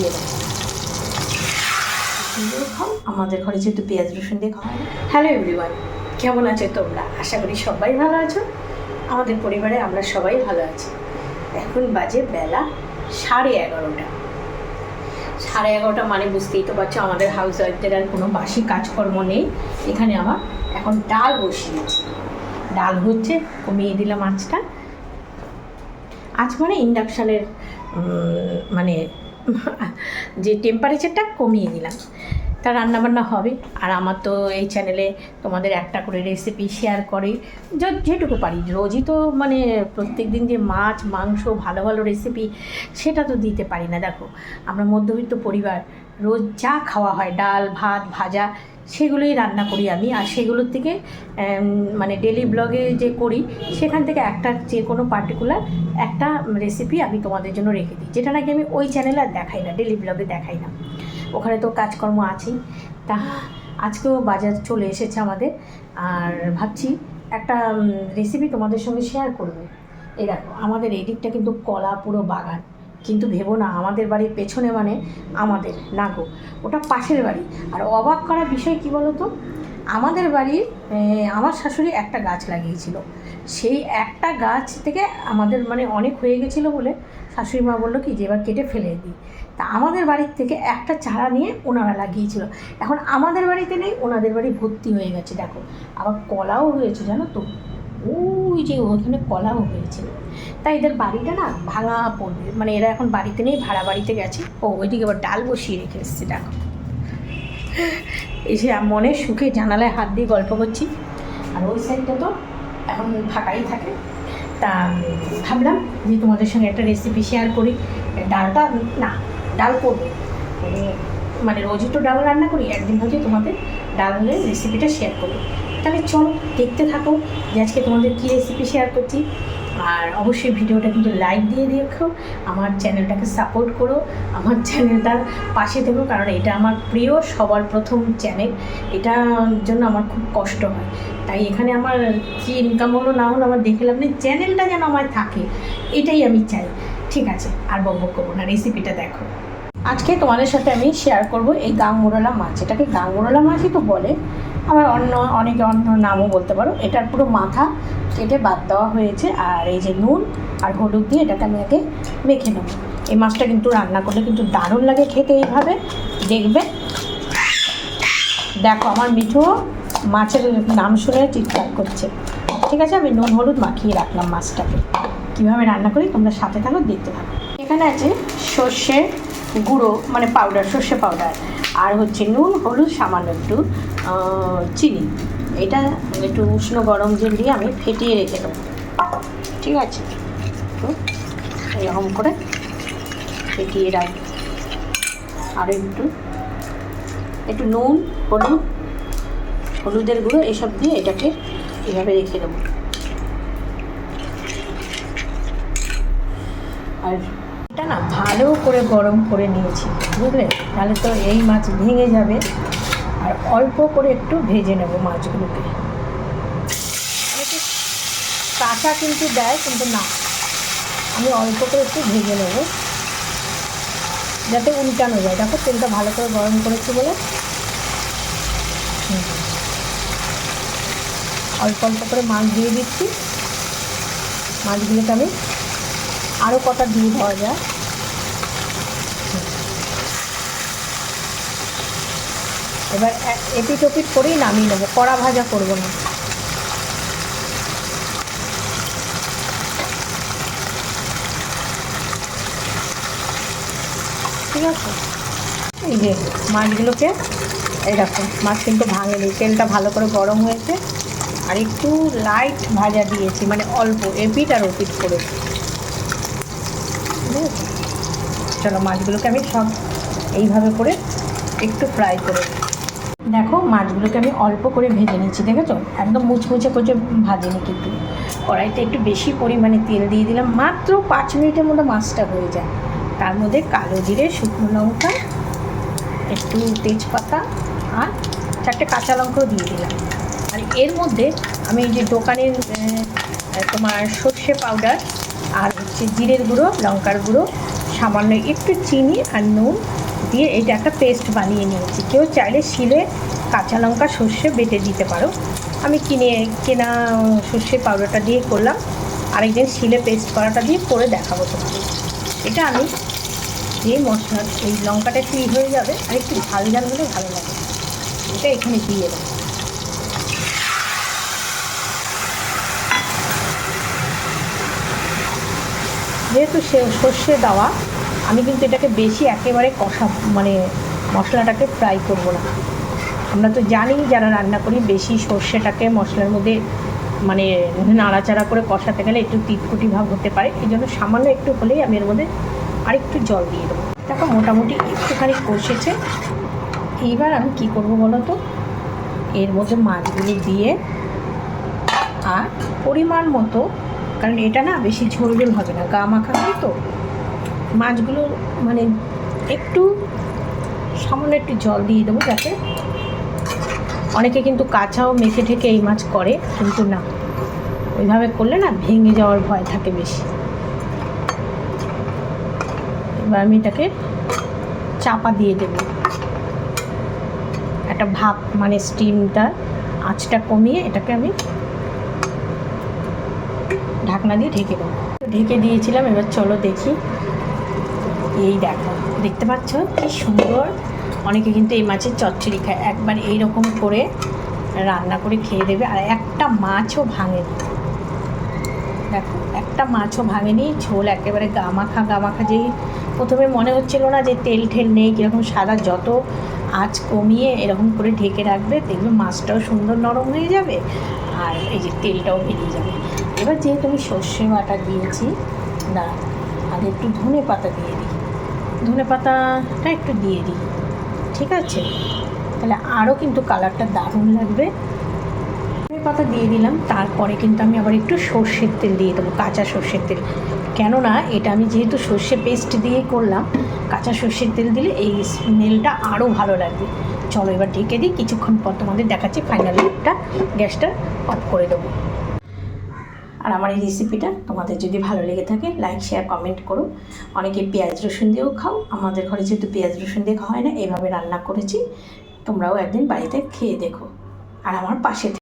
দিয়ে দেবো খাও, আমাদের ঘরে যেহেতু পেঁয়াজ রসুন দিয়ে খাওয়া হয় হ্যালো এভরিওয়ান কেমন আছো তোমরা? আশা করি সবাই ভালো আছো। আমাদের পরিবারে আমরা সবাই ভালো আছি। এখন বাজে বেলা সাড়ে এগারোটা। সাড়ে এগারোটা মানে বুঝতেই তো পারছ আমাদের হাউস ওয়াইফদের আর কোনো বাসি কাজকর্ম নেই। এখানে আমার এখন ডাল বসিয়েছি ডাল হচ্ছে কমিয়ে দিলাম আঁচটা। আজ মানে ইন্ডাকশানের মানে যে টেম্পারেচারটা কমিয়ে দিলাম তা রান্নাবান্না হবে। আর আমার তো এই চ্যানেলে তোমাদের একটা করে রেসিপি শেয়ার করে। যেটুকু পারি। রোজই তো মানে প্রত্যেক দিন যে মাছ, মাংস, ভালো ভালো রেসিপি সেটা তো দিতে পারি না। দেখো, আমরা মধ্যবিত্ত পরিবার, রোজ যা খাওয়া হয়, ডাল, ভাত, ভাজা সেগুলোই রান্না করি আমি। আর সেগুলোর থেকে মানে ডেলি ব্লগে যে করি, সেখান থেকে একটা যে কোনো পার্টিকুলার একটা রেসিপি আমি তোমাদের জন্য রেখে দিই। যেটা নাকি আমি ওই চ্যানেলে আর দেখাই না ডেলি ব্লগে দেখাই না। ওখানে তো কাজকর্ম আছেই। তা আজকেও বাজার চলে এসেছে আমাদের। আর ভাবছি একটা রেসিপি তোমাদের সঙ্গে শেয়ার করব। এই দেখো, আমাদের এই দিকটা কিন্তু কলা পুরো বাগান। কিন্তু ভেবো না, আমাদের বাড়ির পেছনে মানে আমাদের, না গো। ওটা পাশের বাড়ি। আর অবাক করা বিষয় কি বলো তো আমাদের বাড়ির আমার শাশুড়ি একটা গাছ লাগিয়েছিল। সেই একটা গাছ থেকে আমাদের মানে অনেক হয়ে গেছিল বলে শাশুড়ি মা বলল কি, যে এবার কেটে ফেলে দিই। তা আমাদের বাড়ির থেকে একটা চারা নিয়ে ওনারা লাগিয়েছিল। এখন আমাদের বাড়িতে নেই, ওনাদের বাড়ি ভর্তি হয়ে গেছে, দেখো। আবার কলাও হয়েছে, জানো তো? ওই যে ওখানে কলাও হয়েছে। তাই এদের বাড়িটা না ভাঙা পড়বে মানে এরা এখন বাড়িতে নেই, ভাড়া বাড়িতে গেছে। ও, ওইদিকে আবার ডাল বসিয়ে রেখে এসছে, দেখো। এসে মনে সুখে জানালায় হাত দিয়ে গল্প করছি। আর ওই সাইডটা তো এখন ফাঁকাই থাকে। তা ভাবলাম যে তোমাদের সঙ্গে একটা রেসিপি শেয়ার করি। ডালটা, না, ডাল করব। মানে রোজই তো ডাল রান্না করি, একদিন হচ্ছে তোমাদের ডালের রেসিপিটা শেয়ার করব। তাহলে চলো, দেখতে থাকো যে আজকে তোমাদের কী রেসিপি শেয়ার করছি। আর অবশ্যই ভিডিওটা কিন্তু লাইক দিয়ে দেখো আমার চ্যানেলটাকে সাপোর্ট করো, আমার চ্যানেলটার পাশে থেকো, কারণ এটা আমার প্রিয়, সবার প্রথম চ্যানেল এটার জন্য আমার খুব কষ্ট হয়। তাই এখানে আমার কী ইনকাম হলো না হলো আমার দেখে লাভ নেই চ্যানেলটা যেন আমার থাকে, এটাই আমি চাই। ঠিক আছে, আর বকবক করব না রেসিপিটা দেখো। আজকে তোমাদের সাথে আমি শেয়ার করব এই গাংমুরলা মাছ। এটাকে গাংমুরলা মাছই তো বলে। আবার অন্য অনেকে অন্য নামও বলতে পারো। এটার পুরো মাথা কেটে বাদ দেওয়া হয়েছে। আর এই যে নুন আর হলুদ দিয়ে এটাকে আমি আগে মেখে নেব। এই মাছটা কিন্তু রান্না করলে কিন্তু দারুণ লাগে খেতে এইভাবে। দেখবে? দেখো, আমার মিঠু মাছের নাম শুনে চিৎকার করছে। ঠিক আছে, আমি নুন হলুদ মাখিয়ে রাখলাম মাছটাকে। কীভাবে রান্না করি তোমরা সাথে থাকো, দেখতে থাকো। এখানে আছে সর্ষে গুঁড়ো মানে পাউডার সর্ষে পাউডার আর হচ্ছে নুন, হলুদ, সামান্য একটু চিনি। এটা একটু উষ্ণ গরম জল দিয়ে আমি ফেটিয়ে রেখে দেবো। ঠিক আছে? তো এরকম করে ফেটিয়ে রাখব আর একটু একটু নুন, হলুদ, হলুদের গুঁড়ো, এসব দিয়ে এটাকে এভাবে রেখে দেবো। আর এটা না ভালো করে গরম করে নিয়েছি, বুঝলে? তাহলে তো এই মাছ ভেঙে যাবে। আর অল্প করে একটু ভেজে নেব মাছগুলোকে। কাঁচা কিন্তু দেয়, কিন্তু না। আমি অল্প করে একটু ভেজে নেব। যাতে উল্টানো যায়। দেখো তেলটা ভালো করে গরম করেছি বলে। অল্প অল্প করে মাছ দিয়ে দিচ্ছি। মাছগুলোকে আমি আরও কটা দিয়ে দেওয়া যায়। এবার এ- এপিট ওপিট করেই নামিয়ে নেব, কড়া ভাজা করব না। ঠিক আছে? এই যে মাছগুলোকে, এই দেখো, মাছ কিন্তু ভাঙেনি, তেলটা ভালো করে গরম হয়েছে, আর একটু লাইট ভাজা দিয়েছি মানে অল্প, এপিট আর ওপিট করে। ঠিক চলো মাছগুলোকে আমি সব এইভাবে করে একটু ফ্রাই করে নিই। দেখো, মাছগুলোকে আমি অল্প করে ভেজে নিচ্ছি, দেখেছ? একদম মুচমুচে করে ভাজিনি কিন্তু। কড়াইতে একটু বেশি পরিমাণে তেল দিয়ে দিলাম, মাত্র পাঁচ মিনিটের মধ্যে মাছটা হয়ে যায়। তার মধ্যে কালো জিরে, শুকনো লঙ্কা, একটু তেজপাতা, আর চারটে কাঁচা লঙ্কাও দিয়ে দিলাম। আর এর মধ্যে আমি যে দোকানের তোমার সর্ষে পাউডার, আর হচ্ছে জিরের গুঁড়ো, লঙ্কার গুঁড়ো সামান্য একটু চিনি আর নুন দিয়ে এটা একটা পেস্ট বানিয়ে নিয়েছি। কেউ চাইলে শিলে কাঁচা লঙ্কা, সর্ষে বেটে দিতে পারো। আমি কিনে, কেনা সর্ষে পাউডারটা দিয়ে করলাম। আরেকদিন শিলে পেস্ট করাটা দিয়ে করে দেখাবো তোমাকে। এটা আমি যে মশলা এই লঙ্কাটা ই হয়ে যাবে, আর একটু ঝাল ঝাল হলে ভালো লাগে। এটা এখানে দিয়ে দেবো। যেহেতু সে সর্ষে দেওয়া, আমি কিন্তু এটাকে বেশি একেবারে কষা মানে মশলাটাকে ফ্রাই করব না। আমরা তো জানি যারা রান্না করি, বেশি সর্ষেটাকে মশলার মধ্যে মানে নাড়াচাড়া করে কষাতে গেলে একটু তিতকুটি ভাব হতে পারে। এই জন্য সামান্য একটু হলেই আমি এর মধ্যে আরেকটু জল দিয়ে দেবো। দেখো, মোটামুটি একটুখানি কষেছে। এইবার আমি কি করব বলো তো? এর মধ্যে মাছগুলো দিয়ে, আর পরিমাণ মতো কারণ এটা না বেশি ঝোল ঝোল হবে না, গা মাখা হয় তো। মাছগুলো মানে একটু সামান্য একটু জল দিয়ে দেবো যাতে অনেকে কিন্তু কাঁচাও মেখে ঠেকে এই মাছ করে, কিন্তু না। ওইভাবে করলে না ভেঙে যাওয়ার ভয় থাকে বেশি। এবার আমি এটাকে চাপা দিয়ে দেব। একটা ভাপ মানে স্টিমটা আঁচটা কমিয়ে এটাকে আমি ঢাকনা দিয়ে ঢেকে দেবো। ঢেকে দিয়েছিলাম, এবার চলো দেখি। এই দেখো, দেখতে পাচ্ছ কি সুন্দর? অনেকে কিন্তু এই মাছের চচ্চড়ি খায়। একবার এইরকম করে রান্না করে খেয়ে দেবে। আর একটা মাছও ভাঙেনি। দেখো, একটা মাছও ভাঙেনি, ঝোল একেবারে গামাখা গামাখা যেই প্রথমে মনে হচ্ছিল না যে তেল ঠেল নেই, কীরকম সাদা যত আঁচ কমিয়ে এরকম করে ঢেকে রাখবে, দেখবে মাছটাও সুন্দর নরম হয়ে যাবে, আর এই যে তেলটাও বেরিয়ে যাবে। এবার যেহেতু আমি সর্ষে বাটা দিয়েছি, না আগে একটু ধনে পাতা দিয়ে দিই। ধনে পাতাটা একটু দিয়ে দিই, ঠিক আছে? তাহলে আরও কিন্তু কালারটা দারুণ লাগবে। ধনে পাতা দিয়ে দিলাম, তারপরে কিন্তু আমি আবার একটু সর্ষের তেল দিয়ে দেবো, কাঁচা সর্ষের তেল। কেননা এটা আমি যেহেতু সর্ষে পেস্ট দিয়ে করলাম, কাঁচা সর্ষের তেল দিলে এই স্মেলটা আরও ভালো লাগবে। চলো এবার ঢেকে দিই, কিছুক্ষণ পর তোমাদের দেখাচ্ছি ফাইনাল লুকটা গ্যাসটা অফ করে দেবো। আর আমার এই রেসিপিটা তোমাদের যদি ভালো লেগে থাকে লাইক শেয়ার কমেন্ট করো। অনেকে পেঁয়াজ রসুন দিয়েও খাও, আমাদের ঘরে যেহেতু পেঁয়াজ রসুন দিয়ে খাওয়া হয় না, এইভাবে রান্না করেছি, তোমরাও একদিন বাড়িতে খেয়ে দেখো। আর আমার পাশে